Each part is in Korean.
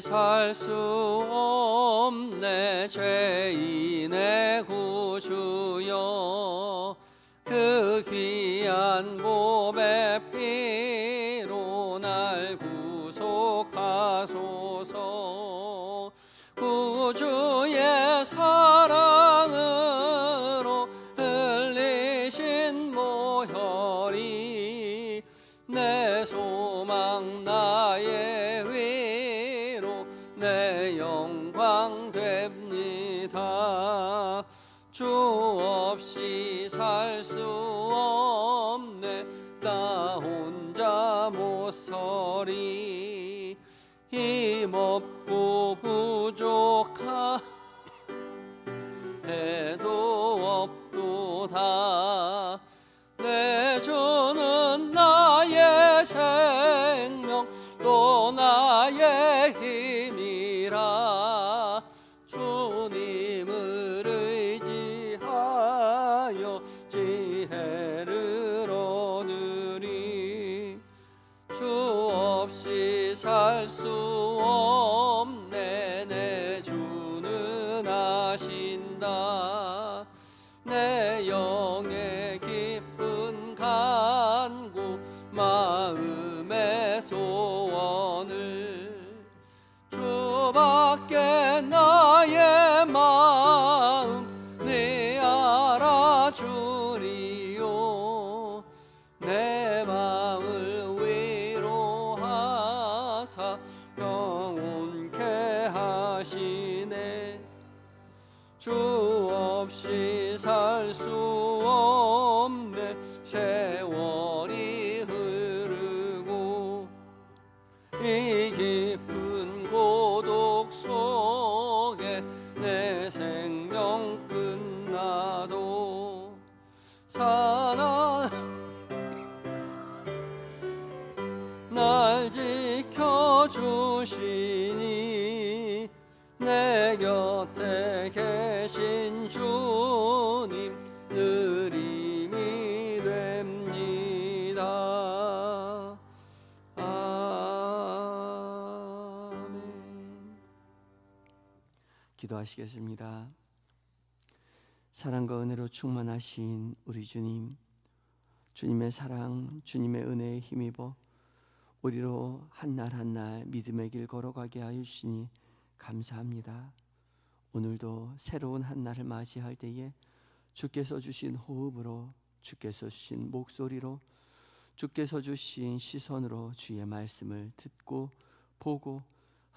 살 수 없네. 죄인의 구주여 그 귀한 몸 없 속에 내 생명 끝나도 사나 날 지켜주시니 내 곁에 계신 주 기도하시겠습니다 사랑과 은혜로 충만하신 우리 주님 주님의 사랑 주님의 은혜에 힘입어 우리로 한 날 한 날 믿음의 길 걸어가게 하여 주시니 감사합니다. 오늘도 새로운 한 날을 맞이할 때에 주께서 주신 호흡으로 주께서 주신 목소리로 주께서 주신 시선으로 주의 말씀을 듣고 보고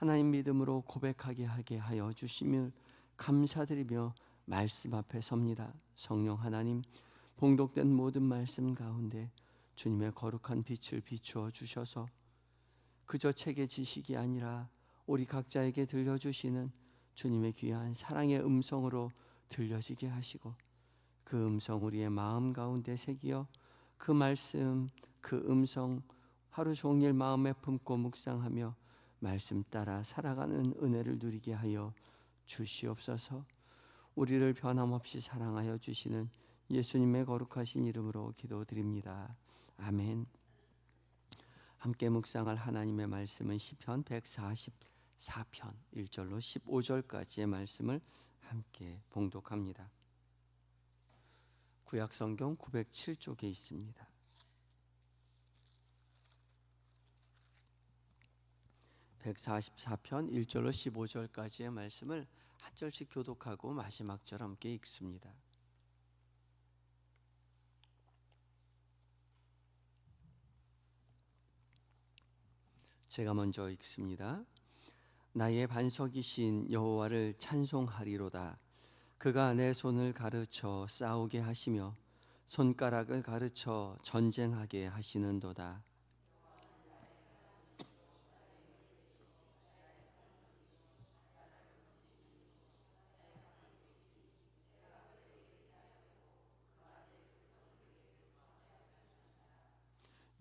하나님 믿음으로 고백하게 하게 하여 주심을 감사드리며 말씀 앞에 섭니다. 성령 하나님 봉독된 모든 말씀 가운데 주님의 거룩한 빛을 비추어 주셔서 그저 책의 지식이 아니라 우리 각자에게 들려주시는 주님의 귀한 사랑의 음성으로 들려지게 하시고 그 음성 우리의 마음 가운데 새기어 그 말씀 그 음성 하루 종일 마음에 품고 묵상하며 말씀 따라 살아가는 은혜를 누리게 하여 주시옵소서. 우리를 변함없이 사랑하여 주시는 예수님의 거룩하신 이름으로 기도드립니다. 아멘. 함께 묵상할 하나님의 말씀은 시편 144편 1절로 15절까지의 말씀을 함께 봉독합니다. 구약 성경 907쪽에 있습니다. (144편) 1절로 15절까지의 말씀을 한 절씩 교독하고 마지막 절 함께 읽습니다. 제가 먼저 읽습니다. 나의 반석이신 여호와를 찬송하리로다. 그가 내 손을 가르쳐 싸우게 하시며 손가락을 가르쳐 전쟁하게 하시는도다.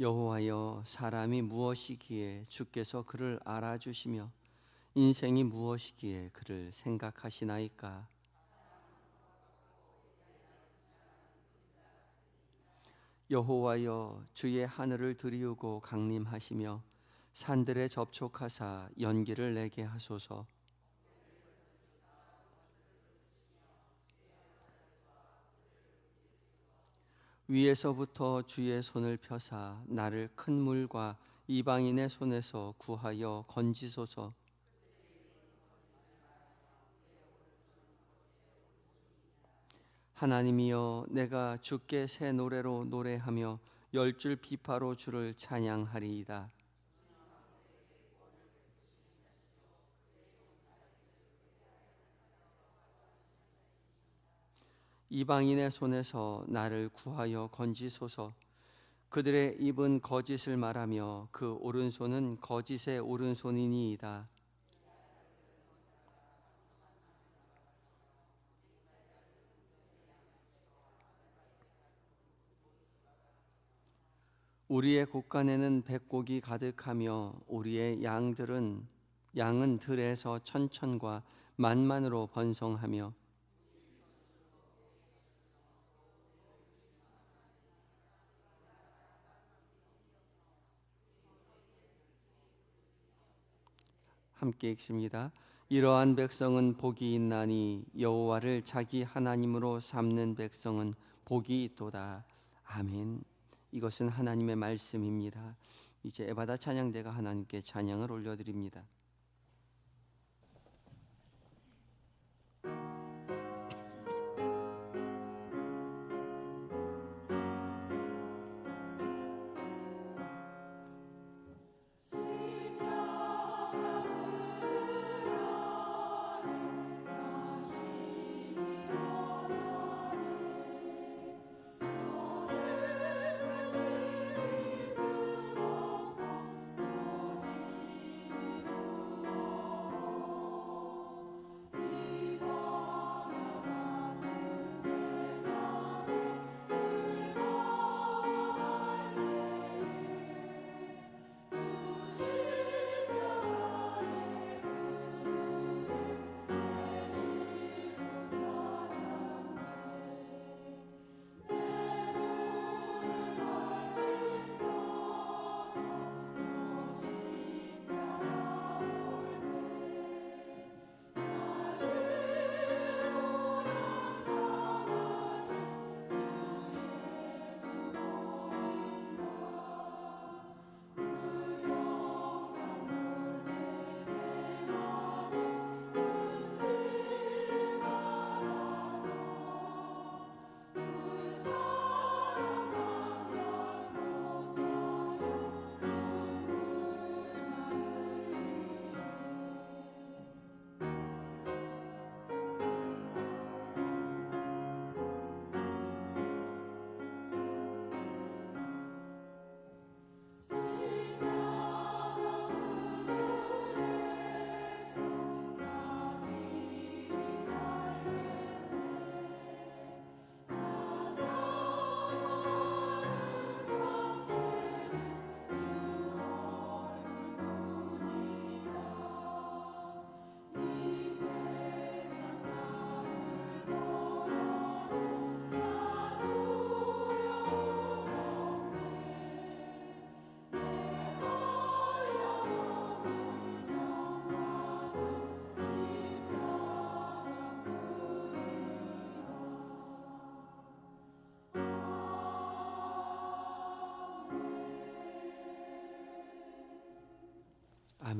여호와여 사람이 무엇이기에 주께서 그를 알아주시며 인생이 무엇이기에 그를 생각하시나이까? 여호와여 주의 하늘을 들이우고 강림하시며 산들에 접촉하사 연기를 내게 하소서 위에서부터 주의 손을 펴사 나를 큰 물과 이방인의 손에서 구하여 건지소서. 하나님이여 내가 주께 새 노래로 노래하며 열 줄 비파로 주를 찬양하리이다 이방인의 손에서 나를 구하여 건지소서. 그들의 입은 거짓을 말하며 그 오른손은 거짓의 오른손이니이다. 우리의 곳간에는 백곡이 가득하며 우리의 양들은 양은 들에서 천천과 만만으로 번성하며 함께 읽습니다. 이러한 백성은 복이 있나니 여호와를 자기 하나님으로 삼는 백성은 복이 있도다. 아멘. 이것은 하나님의 말씀입니다. 이제 에바다 찬양대가 하나님께 찬양을 올려드립니다.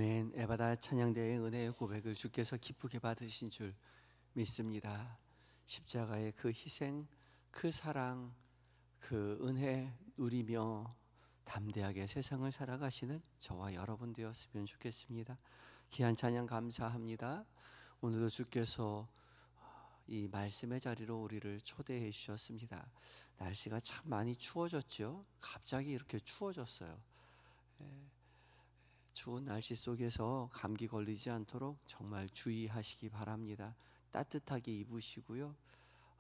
아멘. 에바다 찬양대의 은혜의 고백을 주께서 기쁘게 받으신 줄 믿습니다. 십자가의 그 희생, 그 사랑, 그 은혜 누리며 담대하게 세상을 살아가시는 저와 여러분 되었으면 좋겠습니다. 귀한 찬양 감사합니다. 오늘도 주께서 이 말씀의 자리로 우리를 초대해 주셨습니다. 날씨가 참 많이 추워졌죠. 갑자기 이렇게 추워졌어요. 예, 추운 날씨 속에서 감기 걸리지 않도록 정말 주의하시기 바랍니다. 따뜻하게 입으시고요.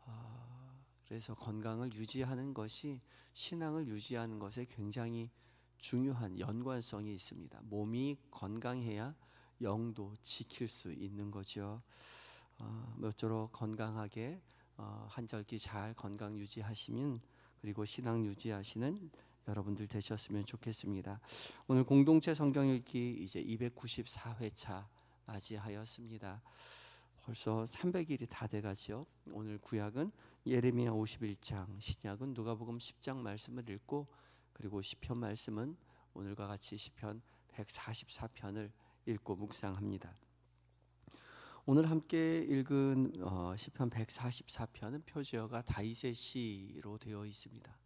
어, 그래서 건강을 유지하는 것이 신앙을 유지하는 것에 굉장히 중요한 연관성이 있습니다. 몸이 건강해야 영도 지킬 수 있는 거죠. 어, 모쪼록 건강하게 어, 한절기 잘 건강 유지하시면 그리고 신앙 유지하시는 여러분들 되셨으면 좋겠습니다. 오늘 공동체 성경 읽기 이제 294회차 맞이하였습니다. 벌써 300일이 다 돼가죠. 오늘 구약은 예레미야 51장, 신약은 누가복음 10장 말씀을 읽고 그리고 시편 말씀은 오늘과 같이 시편 144편을 읽고 묵상합니다. 오늘 함께 읽은 어, 시편 144편은 표지어가 다윗의 시로 되어 있습니다.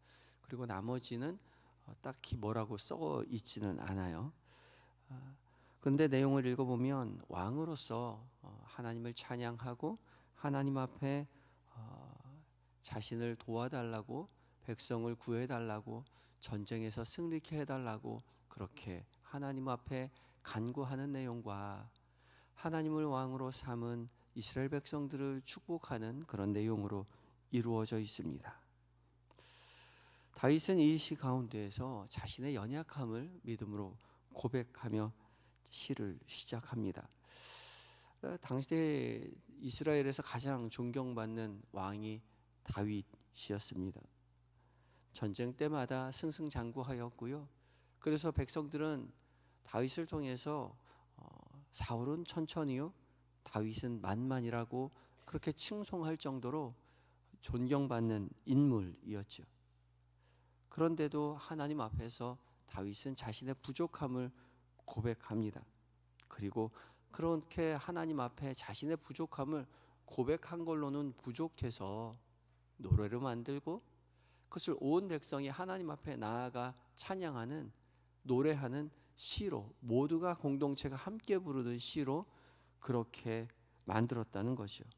그리고 나머지는 어, 딱히 뭐라고 써 있지는 않아요. 그런데 내용을 읽어보면 왕으로서 어, 하나님을 찬양하고 하나님 앞에 어, 자신을 도와달라고 백성을 구해달라고 전쟁에서 승리케 해달라고 그렇게 하나님 앞에 간구하는 내용과 하나님을 왕으로 삼은 이스라엘 백성들을 축복하는 그런 내용으로 이루어져 있습니다. 다윗은 이 시 가운데에서 자신의 연약함을 믿음으로 고백하며 시를 시작합니다. 어, 당시에 이스라엘에서 가장 존경받는 왕이 다윗이었습니다. 전쟁 때마다 승승장구하였고요. 그래서 백성들은 다윗을 통해서 어, 사울은 천천히요, 다윗은 만만이라고 그렇게 칭송할 정도로 존경받는 인물이었죠. 그런데도 하나님 앞에서 다윗은 자신의 부족함을 고백합니다. 그리고 그렇게 하나님 앞에 자신의 부족함을 고백한 걸로는 부족해서 노래를 만들고 그것을 온 백성이 하나님 앞에 나아가 찬양하는 노래하는 시로 모두가 공동체가 함께 부르는 시로 그렇게 만들었다는 것이요.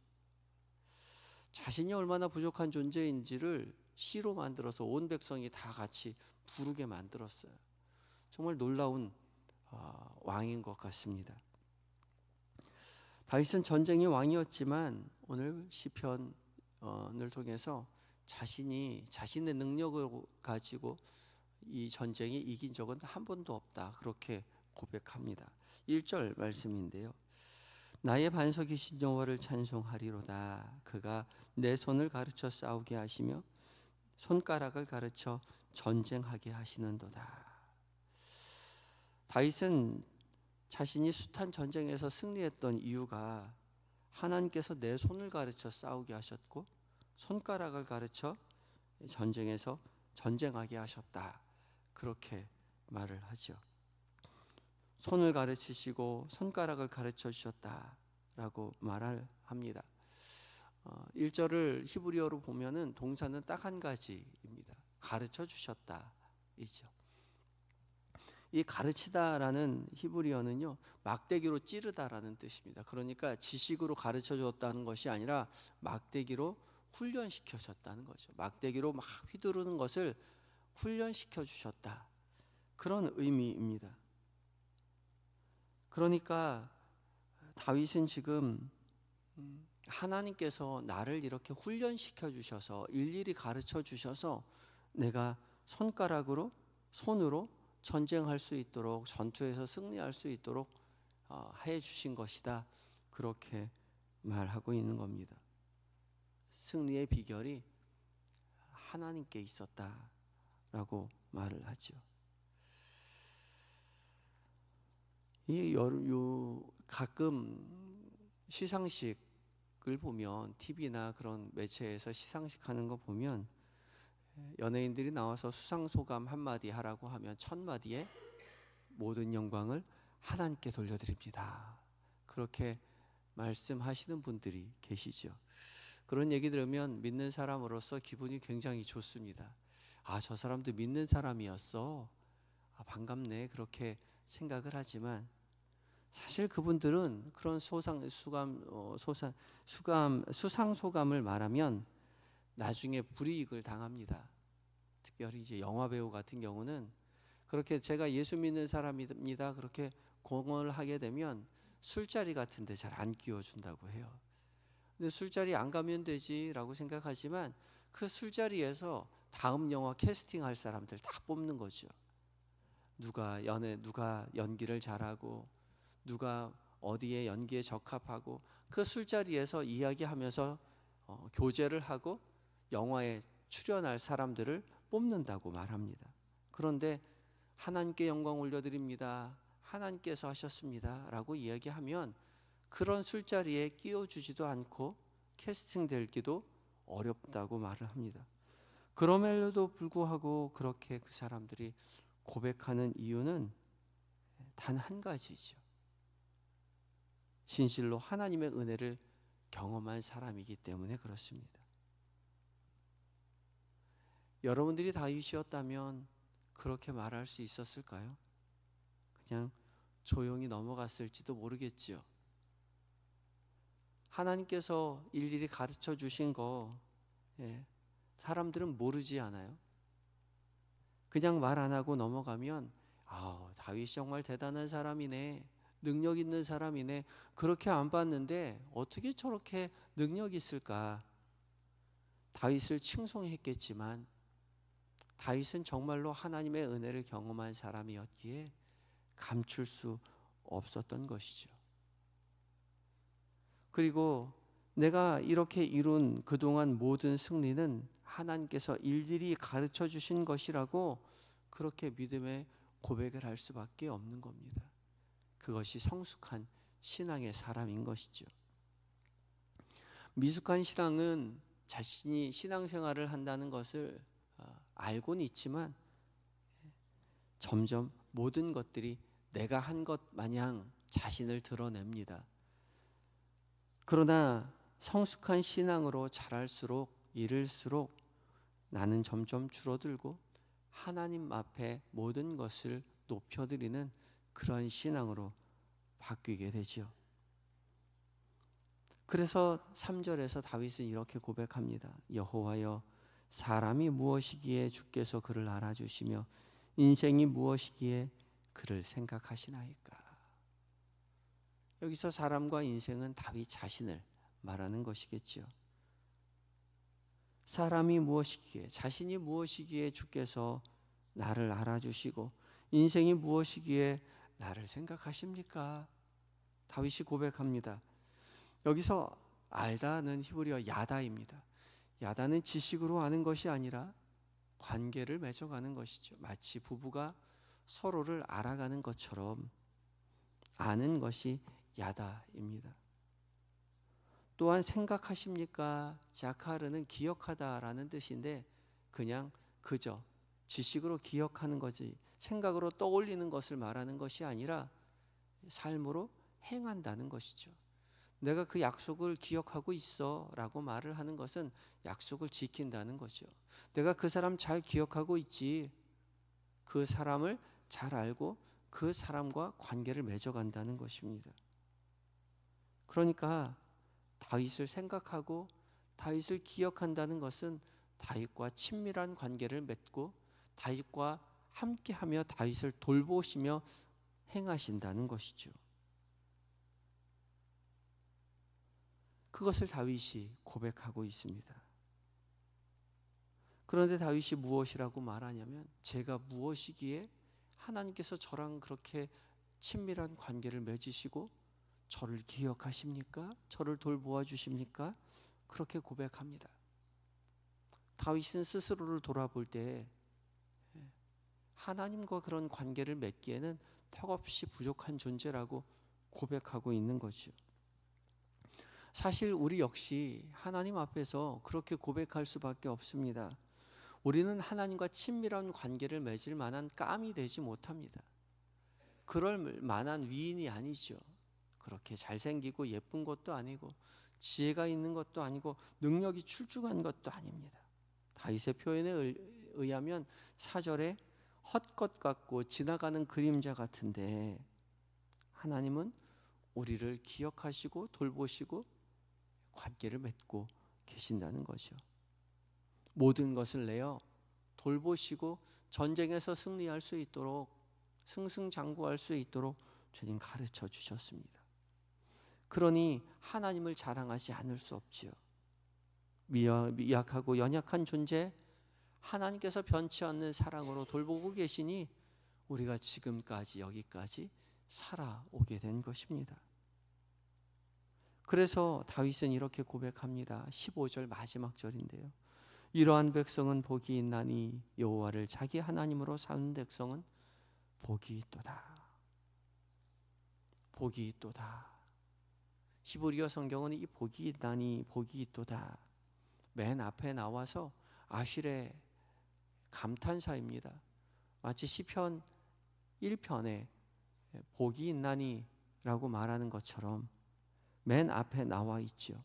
자신이 얼마나 부족한 존재인지를 시로 만들어서 온 백성이 다 같이 부르게 만들었어요. 정말 놀라운 어, 왕인 것 같습니다. 다윗은 전쟁의 왕이었지만 오늘 시편을 통해서 자신이 자신의 능력을 가지고 이 전쟁에 이긴 적은 한 번도 없다. 그렇게 고백합니다. 1절 말씀인데요. 나의 반석이신 여호와를 찬송하리로다. 그가 내 손을 가르쳐 싸우게 하시며 손가락을 가르쳐 전쟁하게 하시는도다. 다윗은 자신이 숱한 전쟁에서 승리했던 이유가 하나님께서 내 손을 가르쳐 싸우게 하셨고 손가락을 가르쳐 전쟁에서 전쟁하게 하셨다. 그렇게 말을 하죠. 손을 가르치시고 손가락을 가르쳐 주셨다라고 말을 합니다. 어, 1절을 히브리어로 보면은 동사는 딱 한 가지입니다. 가르쳐 주셨다이죠. 이 가르치다라는 히브리어는요 막대기로 찌르다라는 뜻입니다. 그러니까 지식으로 가르쳐 줬다는 것이 아니라 막대기로 훈련시켜 줬다는 거죠. 막대기로 막 휘두르는 것을 훈련시켜 주셨다. 그런 의미입니다. 그러니까 다윗은 지금 음, 하나님께서 나를 이렇게 훈련시켜 주셔서 일일이 가르쳐 주셔서 내가 손가락으로 손으로 전쟁할 수 있도록 전투에서 승리할 수 있도록 어, 해 주신 것이다. 그렇게 말하고 있는 겁니다. 승리의 비결이 하나님께 있었다라고 말을 하죠. 이 요, 가끔 시상식 을 보면 TV나 그런 매체에서 시상식 하는 거 보면 연예인들이 나와서 수상 소감 한 마디 하라고 하면 첫 마디에 모든 영광을 하나님께 돌려드립니다. 그렇게 말씀하시는 분들이 계시죠. 그런 얘기 들으면 믿는 사람으로서 기분이 굉장히 좋습니다. 아, 저 사람도 믿는 사람이었어. 아, 반갑네. 그렇게 생각을 하지만 사실 그분들은 그런 소상 수감 어, 소상 수감 수상 소감을 말하면 나중에 불이익을 당합니다. 특별히 이제 영화 배우 같은 경우는 그렇게 제가 예수 믿는 사람입니다. 그렇게 공언을 하게 되면 술자리 같은데 잘 안 끼워준다고 해요. 근데 술자리 안 가면 되지라고 생각하지만 그 술자리에서 다음 영화 캐스팅할 사람들 다 뽑는 거죠. 누가 연애 누가 연기를 잘하고 누가 어디에 연기에 적합하고 그 술자리에서 이야기하면서 어, 교제를 하고 영화에 출연할 사람들을 뽑는다고 말합니다. 그런데 하나님께 영광 올려드립니다. 하나님께서 하셨습니다 라고 이야기하면 그런 술자리에 끼워주지도 않고 캐스팅되기도 어렵다고 말을 합니다. 그럼에도 불구하고 그렇게 그 사람들이 고백하는 이유는 단 한 가지죠. 진실로 하나님의 은혜를 경험한 사람이기 때문에 그렇습니다. 여러분들이 다윗이었다면 그렇게 말할 수 있었을까요? 그냥 조용히 넘어갔을지도 모르겠지요. 하나님께서 일일이 가르쳐 주신 거 예, 사람들은 모르지 않아요. 그냥 말 안 하고 넘어가면 아, 다윗 정말 대단한 사람이네. 능력 있는 사람이네. 그렇게 안 봤는데 어떻게 저렇게 능력 있을까? 다윗을 칭송했겠지만 다윗은 정말로 하나님의 은혜를 경험한 사람이었기에 감출 수 없었던 것이죠. 그리고 내가 이렇게 이룬 그동안 모든 승리는 하나님께서 일일이 가르쳐 주신 것이라고 그렇게 믿음의 고백을 할 수밖에 없는 겁니다. 그것이 성숙한 신앙의 사람인 것이죠. 미숙한 신앙은 자신이 신앙생활을 한다는 것을 어, 알고는 있지만 점점 모든 것들이 내가 한 것 마냥 자신을 드러냅니다. 그러나 성숙한 신앙으로 자랄수록 이를수록 나는 점점 줄어들고 하나님 앞에 모든 것을 높여드리는 그런 신앙으로 바뀌게 되지요. 그래서 3절에서 다윗은 이렇게 고백합니다. 여호와여 사람이 무엇이기에 주께서 그를 알아주시며 인생이 무엇이기에 그를 생각하시나이까. 여기서 사람과 인생은 다윗 자신을 말하는 것이겠지요. 사람이 무엇이기에 자신이 무엇이기에 주께서 나를 알아주시고 인생이 무엇이기에 나를 생각하십니까? 다윗이 고백합니다. 여기서 알다는 히브리어 야다입니다. 야다는 지식으로 아는 것이 아니라 관계를 맺어가는 것이죠. 마치 부부가 서로를 알아가는 것처럼 아는 것이 야다입니다. 또한 생각하십니까? 자카르는 기억하다라는 뜻인데 그냥 그저 지식으로 기억하는 거지 생각으로 떠올리는 것을 말하는 것이 아니라 삶으로 행한다는 것이죠. 내가 그 약속을 기억하고 있어 라고 말을 하는 것은 약속을 지킨다는 거죠. 내가 그 사람 잘 기억하고 있지. 그 사람을 잘 알고 그 사람과 관계를 맺어간다는 것입니다. 그러니까 다윗을 생각하고 다윗을 기억한다는 것은 다윗과 친밀한 관계를 맺고 다윗과 함께하며 다윗을 돌보시며 행하신다는 것이죠. 그것을 다윗이 고백하고 있습니다. 그런데 다윗이 무엇이라고 말하냐면 제가 무엇이기에 하나님께서 저랑 그렇게 친밀한 관계를 맺으시고 저를 기억하십니까? 저를 돌보아 주십니까? 그렇게 고백합니다. 다윗은 스스로를 돌아볼 때 하나님과 그런 관계를 맺기에는 턱없이 부족한 존재라고 고백하고 있는 거죠. 사실 우리 역시 하나님 앞에서 그렇게 고백할 수밖에 없습니다. 우리는 하나님과 친밀한 관계를 맺을 만한 깜이 되지 못합니다. 그럴 만한 위인이 아니죠. 그렇게 잘생기고 예쁜 것도 아니고 지혜가 있는 것도 아니고 능력이 출중한 것도 아닙니다. 다윗의 표현에 의- 의하면 사절에 헛것 같고 지나가는 그림자 같은데 하나님은 우리를 기억하시고 돌보시고 관계를 맺고 계신다는 거죠. 모든 것을 내어 돌보시고 전쟁에서 승리할 수 있도록 승승장구할 수 있도록 주님 가르쳐 주셨습니다. 그러니 하나님을 자랑하지 않을 수 없지요. 미약- 미약하고 연약한 존재 하나님께서 변치 않는 사랑으로 돌보고 계시니 우리가 지금까지 여기까지 살아오게 된 것입니다. 그래서 다윗은 이렇게 고백합니다. 15절 마지막 절인데요. 이러한 백성은 복이 있나니 여호와를 자기 하나님으로 삼는 백성은 복이 있도다. 복이 있도다. 히브리어 성경은 이 복이 있다니 복이 있도다. 맨 앞에 나와서 아실의 감탄사입니다. 마치 시편 1편에 복이 있나니라고 말하는 것처럼 맨 앞에 나와 있지요.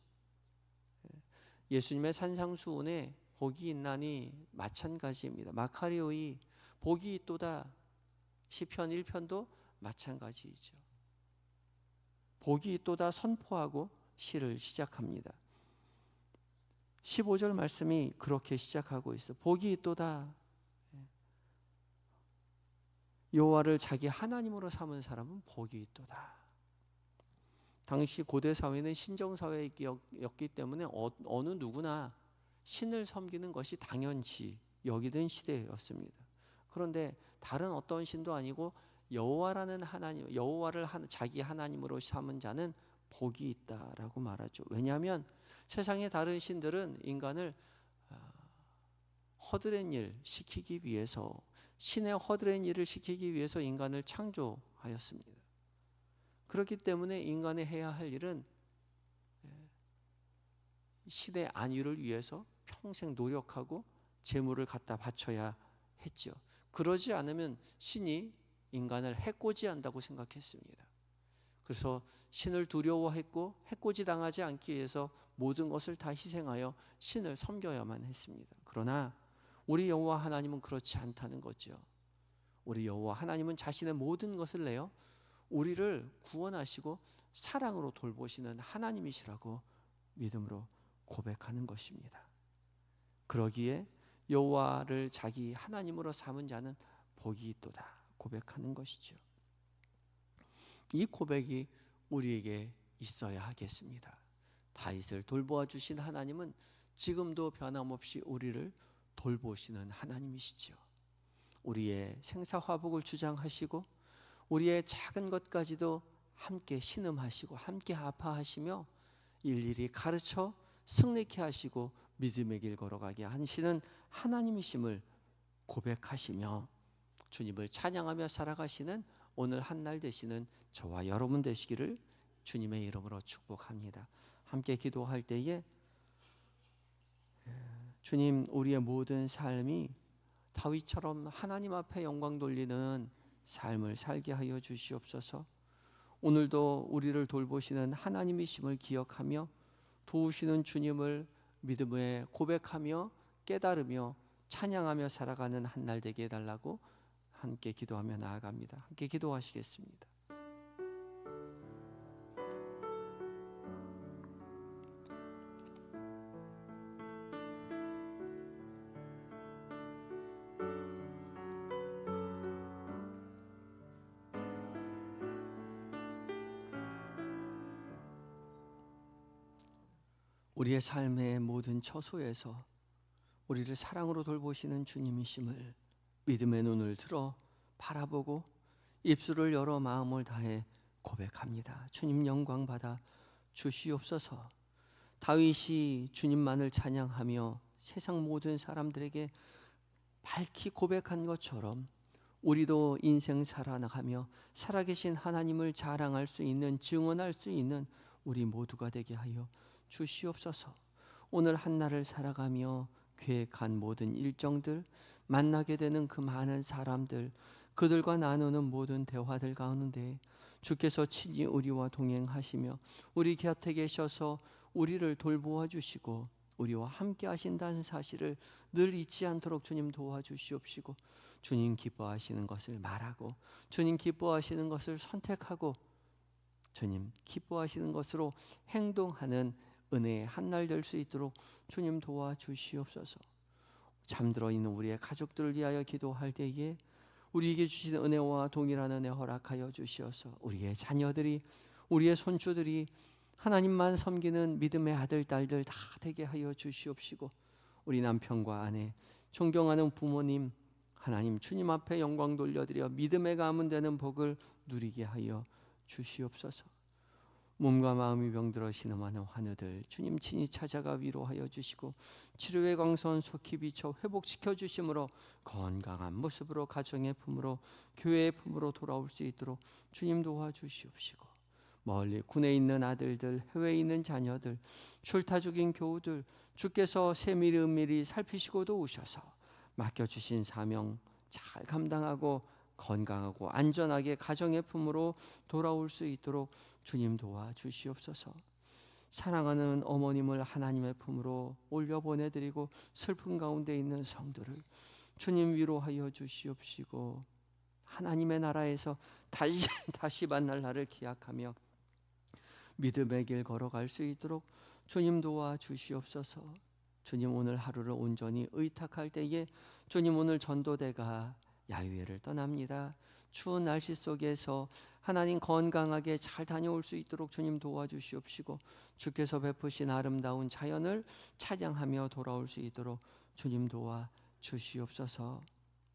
예수님의 산상수훈에 복이 있나니 마찬가지입니다. 마카리오의 복이 있도다 시편 1편도 마찬가지이죠. 복이 있도다 선포하고 시를 시작합니다. 15절 말씀이 그렇게 시작하고 있어. 복이 있도다. 여호와를 자기 하나님으로 삼은 사람은 복이 있도다. 당시 고대 사회는 신정 사회였기 때문에 어, 어느 누구나 신을 섬기는 것이 당연시 여기던 시대였습니다. 그런데 다른 어떤 신도 아니고 여호와라는 하나님, 여호와를 자기 하나님으로 삼은 자는 복이 있다라고 말하죠. 왜냐하면 세상의 다른 신들은 인간을 아, 허드렛 일 시키기 위해서 신의 허드렛 일을 시키기 위해서 인간을 창조하였습니다. 그렇기 때문에 인간이 해야 할 일은 예, 신의 안위를 위해서 평생 노력하고 재물을 갖다 바쳐야 했죠. 그러지 않으면 신이 인간을 해코지한다고 생각했습니다. 그래서 신을 두려워했고 해코지 당하지 않기 위해서 모든 것을 다 희생하여 신을 섬겨야만 했습니다. 그러나 우리 여호와 하나님은 그렇지 않다는 거죠. 우리 여호와 하나님은 자신의 모든 것을 내어 우리를 구원하시고 사랑으로 돌보시는 하나님이시라고 믿음으로 고백하는 것입니다. 그러기에 여호와를 자기 하나님으로 삼은 자는 복이 있도다 고백하는 것이죠. 이 고백이 우리에게 있어야 하겠습니다. 다윗을 돌보아 주신 하나님은 지금도 변함없이 우리를 돌보시는 하나님이시죠. 우리의 생사화복을 주장하시고 우리의 작은 것까지도 함께 신음하시고 함께 아파하시며 일일이 가르쳐 승리케 하시고 믿음의 길 걸어가게 하시는 하나님이심을 고백하시며 주님을 찬양하며 살아가시는 오늘 한 날 되시는 저와 여러분 되시기를 주님의 이름으로 축복합니다. 함께 기도할 때에 주님 우리의 모든 삶이 다윗처럼 하나님 앞에 영광 돌리는 삶을 살게 하여 주시옵소서. 오늘도 우리를 돌보시는 하나님이심을 기억하며 도우시는 주님을 믿음에 고백하며 깨달으며 찬양하며 살아가는 한 날 되게 해달라고 함께 기도하며 나아갑니다. 함께 기도하시겠습니다. 우리의 삶의 모든 처소에서 우리를 사랑으로 돌보시는 주님이심을 믿음의 눈을 들어 바라보고 입술을 열어 마음을 다해 고백합니다. 주님 영광 받아 주시옵소서. 다윗이 주님만을 찬양하며 세상 모든 사람들에게 밝히 고백한 것처럼 우리도 인생 살아나가며 살아계신 하나님을 자랑할 수 있는 증언할 수 있는 우리 모두가 되게 하여 주시옵소서. 오늘 한 날을 살아가며 계획한 모든 일정들 만나게 되는 그 많은 사람들 그들과 나누는 모든 대화들 가운데 주께서 친히 우리와 동행하시며 우리 곁에 계셔서 우리를 돌보아 주시고 우리와 함께 하신다는 사실을 늘 잊지 않도록 주님 도와주시옵시고 주님 기뻐하시는 것을 말하고 주님 기뻐하시는 것을 선택하고 주님 기뻐하시는 것으로 행동하는 은혜의 한날 될 수 있도록 주님 도와주시옵소서. 잠들어 있는 우리의 가족들을 위하여 기도할 때에 우리에게 주신 은혜와 동일한 은혜 허락하여 주시어서 우리의 자녀들이 우리의 손주들이 하나님만 섬기는 믿음의 아들 딸들 다 되게 하여 주시옵시고 우리 남편과 아내 존경하는 부모님 하나님 주님 앞에 영광 돌려드려 믿음의 가문 되는 복을 누리게 하여 주시옵소서. 몸과 마음이 병들어 신음하는 환우들 주님 친히 찾아가 위로하여 주시고 치료의 광선 속히 비춰 회복시켜 주심으로 건강한 모습으로 가정의 품으로 교회의 품으로 돌아올 수 있도록 주님 도와주시옵시고 멀리 군에 있는 아들들 해외에 있는 자녀들 출타 중인 교우들 주께서 세밀히 은밀히 살피시고도 오셔서 맡겨주신 사명 잘 감당하고 건강하고 안전하게 가정의 품으로 돌아올 수 있도록 주님 도와 주시옵소서. 사랑하는 어머님을 하나님의 품으로 올려 보내드리고 슬픔 가운데 있는 성도를 주님 위로하여 주시옵시고 하나님의 나라에서 다시 다시 만날 날을 기약하며 믿음의 길 걸어갈 수 있도록 주님 도와 주시옵소서. 주님 오늘 하루를 온전히 의탁할 때에 주님 오늘 전도대가 야유회를 떠납니다. 추운 날씨 속에서 하나님 건강하게 잘 다녀올 수 있도록 주님 도와주시옵시고 주께서 베푸신 아름다운 자연을 찬양하며 돌아올 수 있도록 주님 도와 주시옵소서.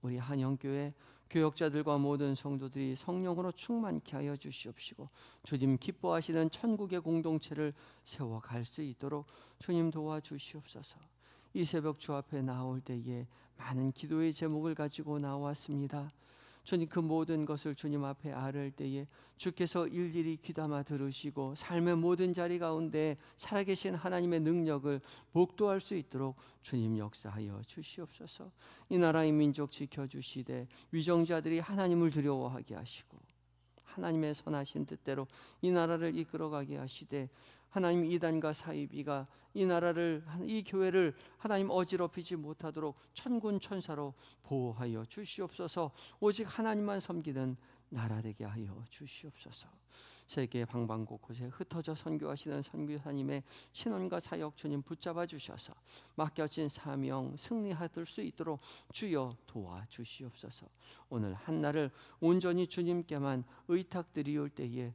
우리 한영교회 교역자들과 모든 성도들이 성령으로 충만케 하여 주시옵시고 주님 기뻐하시는 천국의 공동체를 세워갈 수 있도록 주님 도와 주시옵소서. 이 새벽 주 앞에 나올 때에 많은 기도의 제목을 가지고 나왔습니다. 주님 그 모든 것을 주님 앞에 아뢰을 때에 주께서 일일이 귀담아 들으시고 삶의 모든 자리 가운데 살아계신 하나님의 능력을 복도할 수 있도록 주님 역사하여 주시옵소서. 이 나라의 민족 지켜주시되 위정자들이 하나님을 두려워하게 하시고 하나님의 선하신 뜻대로 이 나라를 이끌어가게 하시되 하나님 이단과 사이비가 이 나라를 이 교회를 하나님 어지럽히지 못하도록 천군 천사로 보호하여 주시옵소서. 오직 하나님만 섬기는 나라 되게 하여 주시옵소서. 세계 방방 곳곳에 흩어져 선교하시는 선교사님의 신원과 사역 주님 붙잡아 주셔서 맡겨진 사명 승리할 수 있도록 주여 도와 주시옵소서. 오늘 한 날을 온전히 주님께만 의탁드리올 때에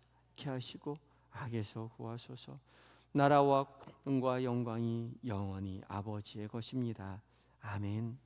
않게 하시고 악에서 구하소서. 나라와 능과 영광이 영원히 아버지의 것입니다. 아멘.